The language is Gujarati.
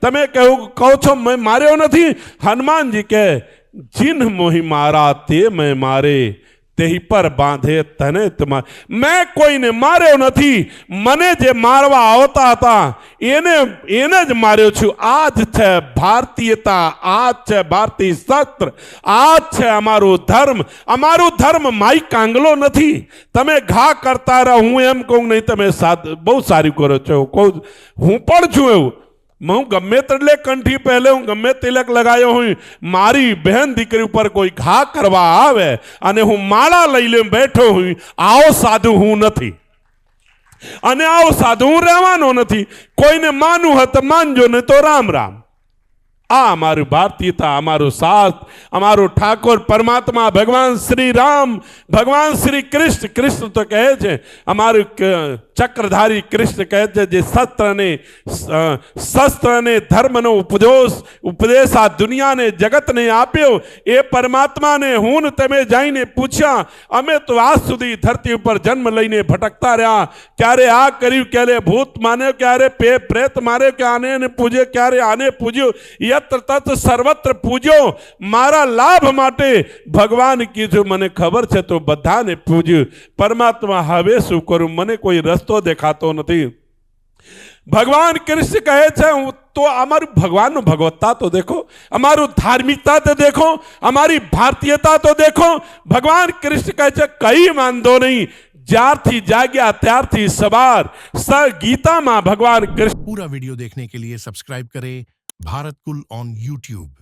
તમે કહું, કહો છો, મેં માર્યો નથી? હનુમાનજી કે જીન મોહી મારા, તે મેં મારે, તેહી પર બાંધે તને તમારે. મેં કોઈને માર્યો નથી. મને જે મારવા આવતા હતા, એને એને જ માર્યો છું. આ જ છે ભારતીયતા આ જ છે ભારતીય શસ્ત્ર આ જ છે અમારું ધર્મ. અમારું ધર્મ માઈ કાંગલો નથી. તમે ઘા કરતા રહો, હું એમ કહું, નહીં, તમે બહુ સારું કરો છો. કહું, હું પણ છું એવું. હું ગમે તેટલે કંઠી પહેલે હું ગમે તિલક લગાયો હું મારી બહેન દીકરી ઉપર કોઈ ઘા કરવા આવે અને હું માળા લઈ લઈને બેઠો હું આવો સાધુ હું નથી અને આવો સાધુ હું રહેવાનો નથી કોઈને માનવું હોય માનજો ને તો રામ રામ આ અમારું ભારતીયતા અમારું સાથ અમારું ઠાકોર પરમાત્મા ભગવાન શ્રી રામ ભગવાન શ્રી કૃષ્ણ કૃષ્ણ તો કહે છે અમારું ચક્રધારી કૃષ્ણ કહે છે જે શસ્ત્રને અ, શસ્ત્રને ધર્મનો ઉપદેશ ઉપદેશ આ દુનિયાને જગતને આપ્યો. એ પરમાત્માને હું તમે જઈને પૂછ્યા અમે તો આજ સુધી ધરતી ઉપર જન્મ લઈને ભટકતા રહ્યા. ક્યારે આ કર્યું ક્યારે ભૂત માન્યો ક્યારે પે પ્રેત માર્યો કે આને એને પૂજ્યો ક્યારે આને પૂજ્યો. યત્ર તત સર્વત્ર પૂજ્યો. મારા લાભ માટે ભગવાન કીધું મને ખબર છે તો બધાને પૂજ્યું. પરમાત્મા હવે શું કરું? મને કોઈ રસ્તો દેખાતો નથી. ભગવાન કૃષ્ણ કહે છે તો અમારું ભગવાનનું ભગવત્તા તો દેખો, અમારું ધાર્મિકતા તો દેખો, અમારી ભારતીયતા તો દેખો. ભગવાન કૃષ્ણ કહે છે, કઈ વાંધો નહીં, જ્યારથી જાગ્યા ત્યારથી સવાર સર ગીતામાં ભગવાન કૃષ્ણ પૂરા વિડિયો દેખને કે લીએ સબસ્ક્રાઇબ કરે ભારત કુલ ઓન યુટ્યુબ.